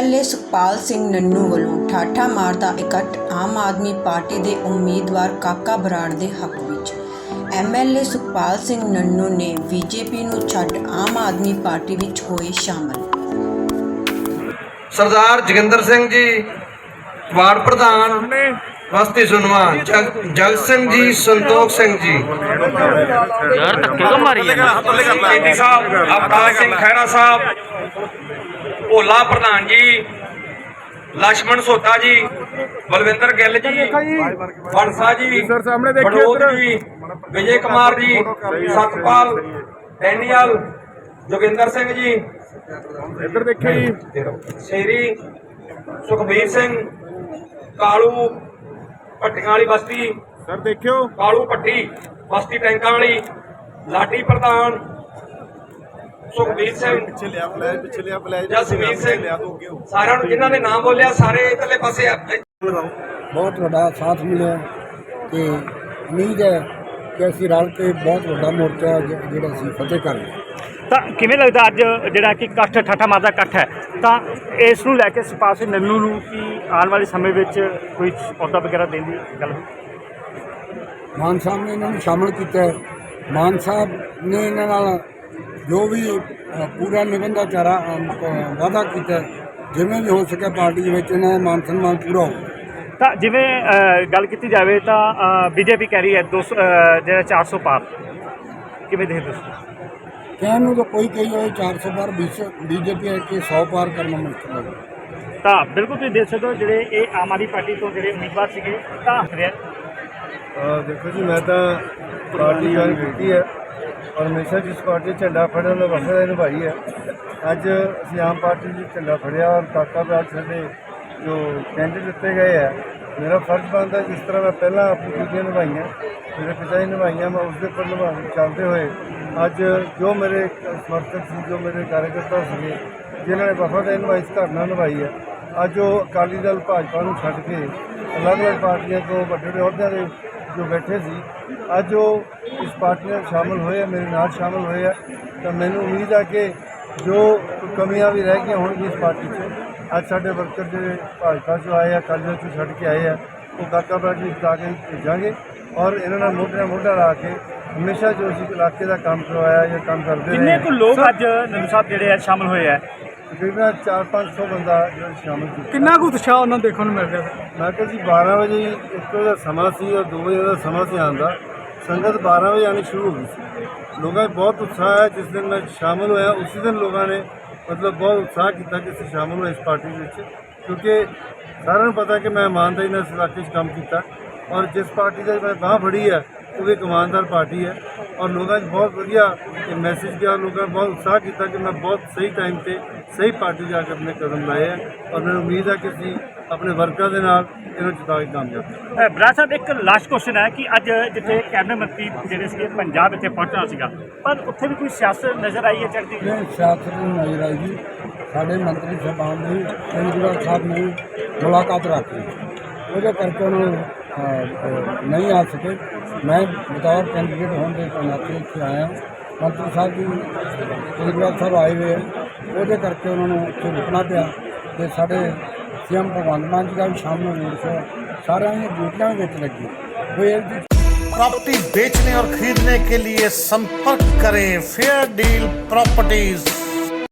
MLA Sukhpal Singh Nannu ਵੱਲੋਂ ਠਾਠਾ ਮਾਰਦਾ ਇਕੱਠ ਆਮ ਆਦਮੀ ਪਾਰਟੀ ਦੇ ਉਮੀਦਵਾਰ ਕਾਕਾ ਬਰਾੜ ਦੇ ਹੱਕ ਵਿੱਚ। ਐਮਐਲਏ ਸੁਖਪਾਲ ਸਿੰਘ ਨੰਨੂ ਨੇ ਬੀਜੇਪੀ ਨੂੰ ਛੱਡ ਆਮ ਆਦਮੀ ਪਾਰਟੀ ਵਿੱਚ ਹੋਏ ਸ਼ਾਮਲ। ਸਰਦਾਰ ਜੋਗਿੰਦਰ ਸਿੰਘ ਜੀ ਵਾਰਡ ਪ੍ਰਧਾਨ ਬਸਤੀ ਸੁਨਵਾ ਜਗ ਸਿੰਘ ਜੀ ਸੰਤੋਖ ਸਿੰਘ ਜੀ। ਯਾਰ ਧੱਕੇ ਕੋ ਮਾਰੀ ਅਵਤਾਰ ਸਿੰਘ ਖਹਿਰਾ ਸਾਹਿਬ ਭੋਲਾ ਪ੍ਰਧਾਨ ਜੀ ਲక్ష్మణ ਸੋਤਾ ਜੀ ਬਲਵਿੰਦਰ ਗਿੱਲ ਜੀ ਫਣਸਾ ਜੀ ਸਰ ਸਾਹਮਣੇ ਦੇਖਿਓ ਇਧਰ। ਵਿਜੇ ਕੁਮਾਰ ਜੀ ਸਤਪਾਲ ਡੈਨੀਅਲ ਜੋਗਿੰਦਰ ਸਿੰਘ ਜੀ। ਇੱਧਰ ਦੇਖਿਓ ਜੀ। ਸ਼ੇਰੀ ਸੁਖਬੀਰ ਸਿੰਘ ਕਾਲੂ ਪੱਟੀਆਂ ਵਾਲੀ ਬਸਤੀ। ਸਰ ਦੇਖਿਓ। ਕਾਲੂ ਪੱਟੀ ਬਸਤੀ ਟੈਂਕਾਂ ਵਾਲੀ। ਲਾਡੀ ਪ੍ਰਧਾਨ ਸੁਖਬੀਰ ਸਿੰਘ ਪਿੱਛੇ ਲਿਆ ਫਲੈਸ਼ ਪਿੱਛੇ ਲਿਆ ਫਲੈਸ਼ ਜਸਵੀਰ ਸਿੰਘ ਲਿਆ ਤੋਂ ਅੱਗੇ ਹੋ। ਸਾਰਿਆਂ ਨੂੰ ਜਿਨ੍ਹਾਂ ਨੇ ਨਾਮ ਬੋਲਿਆ ਸਾਰੇ ਇਧਰਲੇ ਪਾਸੇ ਬਹੁਤ ਵੱਡਾ ਸਾਥ ਮਿਲਿਆ ਤੇ ਉਮੀਦ ਹੈ ਕਿ ਅਸੀਂ ਰਲ ਕੇ ਬਹੁਤ ਵੱਡਾ ਮੋਰਚਾ ਜ- ਜਿਹੜਾ ਅਸੀਂ ਫਤਿਹ ਕਰ ਲਿਆ ਤਾਂ ਕਿਵੇਂ ਲੱਗਦਾ ਅੱਜ ਜਿਹੜਾ ਕਿ ਇਕੱਠ ਠਾਠਾ ਮਾਰਦਾ ਇਕੱਠ ਹੈ? ਤਾਂ ਇਸ ਨੂੰ ਲੈ ਕੇ ਸੁਪਾਲ ਸਿੰਘ ਨੰਨੂ ਨੂੰ ਕੀ ਆਉਣ ਵਾਲੇ ਸਮੇਂ ਵਿੱਚ ਕੋਈ ਅਹੁਦਾ ਵਗੈਰਾ ਦੇਣ ਦੀ ਗੱਲ ਹੋਈ? ਮਾਨ ਸਾਹਿਬ ਨੇ ਇਹਨਾਂ ਨੂੰ ਸ਼ਾਮਲ ਕੀਤਾ ਹੈ। ਮਾਨ ਸਾਹਿਬ ਨੇ ਇਹਨਾਂ ਨਾਲ ਜੋ ਵੀ ਪੂਰਾ ਨਿਬੰਧਾ ਚਾਰਾ ਵਾਅਦਾ ਕੀਤਾ ਜਿਵੇਂ ਵੀ ਹੋ ਸਕਿਆ ਪਾਰਟੀ ਦੇ ਵਿੱਚ ਇਹਨਾਂ ਦਾ ਮਾਨ ਸਨਮਾਨ ਪੂਰਾ ਹੋ ਤਾਂ ਜਿਵੇਂ ਗੱਲ ਕੀਤੀ ਜਾਵੇ ਤਾਂ ਬੀਜੇਪੀ ਕਹਿ ਰਹੀ ਹੈ 200 ਅ, ਜਿਹੜਾ 400 ਪਾਰ। ਕਿਵੇਂ ਦੇਖਦੇ ਤੁਸੀਂ ਕਹਿਣ ਨੂੰ ਤਾਂ ਕੋਈ ਕਹੀ ਹੋਏ 400 ਪਾਰ ਬੀਜੇਪੀ ਹੈ ਕਿ 100 ਪਾਰ ਕਰਨਾ ਮੁਸ਼ਕਲ ਹੈ। ਤਾਂ ਬਿਲਕੁਲ ਤੁਸੀਂ ਦੇਖ ਸਕਦੇ ਹੋ ਜਿਹੜੇ ਇਹ ਆਮ ਆਦਮੀ ਪਾਰਟੀ ਤੋਂ ਜਿਹੜੇ ਉਮੀਦਵਾਰ ਸੀਗੇ ਤਾਂ ਰਿਹਾ ਅਹ ਦੇਖੋ ਜੀ ਮੈਂ ਤਾਂ ਪਾਰਟੀ ਜੁਆਇਨ ਕੀਤੀ ਹੈ। ਔਰ ਹਮੇਸ਼ਾ ਜਿਸ ਪਾਰਟੀ 'ਚ ਝੰਡਾ ਫੜਿਆ, ਉਹਦਾ ਵਫਾਦਾਰੀ ਨਿਭਾਈ ਹੈ। ਅੱਜ ਅਸੀਂ ਆਮ ਪਾਰਟੀ ਦੀ ਝੰਡਾ ਫੜਿਆ, ਔਰ ਕਾਕਾ ਬਰਾੜ ਸਾਡੇ ਜੋ ਕੈਂਡੀਡੇਟ ਦਿੱਤੇ ਗਏ ਹੈ, ਮੇਰਾ ਫਰਜ਼ ਬਣਦਾ ਜਿਸ ਤਰ੍ਹਾਂ ਮੈਂ ਪਹਿਲਾਂ ਆਪਣੀ ਡਿਊਟੀਆਂ ਨਿਭਾਈਆਂ, ਮੇਰੇ ਪਿਤਾ ਜੀ ਨਿਭਾਈਆਂ, ਮੈਂ ਉਸਦੇ ਉੱਪਰ ਨਿਭਾ ਚੱਲਦੇ ਹੋਏ, ਅੱਜ ਜੋ ਮੇਰੇ ਸਮਰਥਕ ਸੀ, ਜੋ ਮੇਰੇ ਕਾਰਜਕਰਤਾ ਸੀਗੇ, ਜਿਨ੍ਹਾਂ ਨੇ ਵਫਾਦਾਰੀ ਨਿਭਾਈ ਇਸ ਧਰਨਾ ਨਿਭਾਈ ਹੈ, ਅੱਜ ਉਹ ਅਕਾਲੀ ਦਲ ਭਾਜਪਾ ਨੂੰ ਛੱਡ ਕੇ ਅਲੱਗ-ਅਲੱਗ ਪਾਰਟੀਆਂ ਤੋਂ ਵੱਡੇ ਵੱਡੇ ਅਹੁਦਿਆਂ ਦੇ ਜੋ ਬੈਠੇ ਸੀ ਅੱਜ ਉਹ ਇਸ ਪਾਰਟੀ ਨਾਲ ਸ਼ਾਮਲ ਹੋਏ ਆ ਮੇਰੇ ਨਾਲ ਸ਼ਾਮਲ ਹੋਏ ਆ ਤਾਂ ਮੈਨੂੰ ਉਮੀਦ ਆ ਕਿ ਜੋ ਕਮੀਆਂ ਵੀ ਰਹਿ ਗਈਆਂ ਹੋਣਗੀਆਂ ਇਸ ਪਾਰਟੀ 'ਚ ਅੱਜ ਸਾਡੇ ਵਰਕਰ ਜਿਹੜੇ ਭਾਜਪਾ 'ਚੋਂ ਆਏ ਆ ਦਲ 'ਚੋਂ ਛੱਡ ਕੇ ਆਏ ਆ ਉਹ ਕਾਕਾ ਬਰਾੜ ਜੀ ਜਿਤਾ ਕੇ ਭੇਜਾਂਗੇ ਔਰ ਇਹਨਾਂ ਨਾਲ ਮੋਢੇ ਨਾਲ ਮੋਢਾ ਲਾ ਕੇ ਹਮੇਸ਼ਾ ਜੋ ਅਸੀਂ ਇਲਾਕੇ ਦਾ ਕੰਮ ਕਰਵਾਇਆ ਜਾਂ ਕੰਮ ਕਰਦੇ ਕਿੰਨੇ ਰਹੇ ਕੁ ਲੋਕ ਅੱਜ ਨੰਨੂ ਸਾਹਿਬ ਜਿਹੜੇ ਆ ਸ਼ਾਮਲ ਹੋਏ ਆ? ਤਕਰੀਬਨ 4-500 ਬੰਦਾ ਜਿਹੜਾ ਸ਼ਾਮਲ ਕੀਤਾ ਕਿੰਨਾ ਕੁ ਉਤਸ਼ਾਹ ਉਹਨਾਂ ਨੂੰ ਦੇਖਣ ਨੂੰ ਮਿਲ ਰਿਹਾ? ਮੈਂ ਕਿਹਾ ਜੀ 12 ਵਜੇ ਇੱਕ ਵਜੇ ਦਾ ਸਮਾਂ ਸੀ ਔਰ 2 ਵਜੇ ਦਾ ਸਮਾਂ ਸੀ ਆਉਣ ਦਾ। ਸੰਗਤ 12 ਵਜੇ ਆਣੀ ਸ਼ੁਰੂ ਹੋ ਗਈ ਸੀ। ਲੋਕਾਂ 'ਚ ਬਹੁਤ ਉਤਸ਼ਾਹ ਹੈ ਜਿਸ ਦਿਨ ਮੈਂ ਸ਼ਾਮਲ ਹੋਇਆ ਉਸੇ ਦਿਨ ਲੋਕਾਂ ਨੇ ਮਤਲਬ ਬਹੁਤ ਉਤਸ਼ਾਹ ਕੀਤਾ ਕਿ ਅਸੀਂ ਸ਼ਾਮਲ ਹੋਏ ਇਸ ਪਾਰਟੀ ਵਿੱਚ। ਕਿਉਂਕਿ ਸਾਰਿਆਂ ਨੂੰ ਪਤਾ ਕਿ ਮੈਂ ਇਮਾਨਦਾਰੀ ਨਾਲ ਇਸ ਇਲਾਕੇ 'ਚ ਕੰਮ ਕੀਤਾ। ਔਰ ਜਿਸ ਪਾਰਟੀ ਦਾ ਮੈਂ ਬਾਹ ਫੜੀ ਹੈ ਉਹ ਵੀ ਇੱਕ ਇਮਾਨਦਾਰ ਪਾਰਟੀ ਹੈ। ਔਰ ਲੋਕਾਂ 'ਚ ਬਹੁਤ ਵਧੀਆ ਇਹ ਮੈਸੇਜ ਗਿਆ। ਲੋਕਾਂ ਨੇ ਬਹੁਤ ਉਤਸ਼ਾਹ ਕੀਤਾ ਕਿ ਮੈਂ ਬਹੁਤ ਸਹੀ ਟਾਈਮ ਤੇ ਸਹੀ ਪਾਰਟੀ ਜਾ ਕੇ ਆਪਣੇ ਕਦਮ ਲਾਏ ਹੈ ਔਰ ਮੈਨੂੰ ਉਮੀਦ ਹੈ ਕਿ ਅਸੀਂ ਆਪਣੇ ਵਰਕਰਾਂ ਦੇ ਨਾਲ ਇਹਨੂੰ ਜਿਤਾ ਕੇ ਕਾਮਯਾਬ ਕਰਾਂਗੇ। ਬਰਾ ਸਾਹਿਬ ਇੱਕ ਲਾਸਟ ਕੁਐਸਚਨ ਹੈ ਕਿ ਅੱਜ ਜਿੱਥੇ ਕੈਬਨਿਟ ਮੰਤਰੀ ਜਿਹੜੇ ਸੀਗੇ ਪੰਜਾਬ ਇੱਥੇ ਪਹੁੰਚਣਾ ਸੀਗਾ ਪਰ ਉੱਥੇ ਵੀ ਕੋਈ ਸਿਆਸਤ ਨਜ਼ਰ ਆਈ ਹੈ ਚੜ੍ਹਦੀ ਇਹ ਸਿਆਸਤ ਨੂੰ ਨਜ਼ਰ ਆਈ ਜੀ। ਸਾਡੇ ਮੰਤਰੀ ਸਾਹਿਬਾਨ ਨੇ ਕੇਜਰੀਵਾਲ ਸਾਹਿਬ ਨੇ ਮੁਲਾਕਾਤ ਰੱਖੀ। ਉਹਦੇ ਕਰਕੇ ਉਹਨਾਂ ਨੂੰ ਅ, ਅ, ਨਹੀਂ ਆ ਸਕੇ ਮੈਂ ਬਤੌਰ ਕੈਂਡੀਡੇਟ ਹੋਣ ਦੇ ਨਾਤੇ ਇੱਥੇ ਆਇਆ ਮੰਤਰੀ ਸਾਹਿਬ ਜੀ ਕੇਜਰੀਵਾਲ ਸਾਹਿਬ ਆਏ ਹੋਏ ਆ ਉਹਦੇ ਕਰਕੇ ਉਹਨਾਂ ਨੂੰ ਇੱਥੇ ਰੁਕਣਾ ਪਿਆ ਤੇ ਸਾਡੇ ਸੀਐਮ ਭਗਵੰਤ ਮਾਨ ਜੀ ਦਾ ਵੀ ਸ਼ਾਮ ਨੂੰ ਰੂਟ ਹੈ ਸਾਰਿਆਂ ਦੀਆਂ ਡਿਊਟੀਆਂ ਵਿੱਚ ਲੱਗੀ ਕੋਈ ਇਹ ਜੀ प्रॉपर्टी बेचने और खरीदने के लिए संपर्क करें फेयर डील प्रॉपर्टीज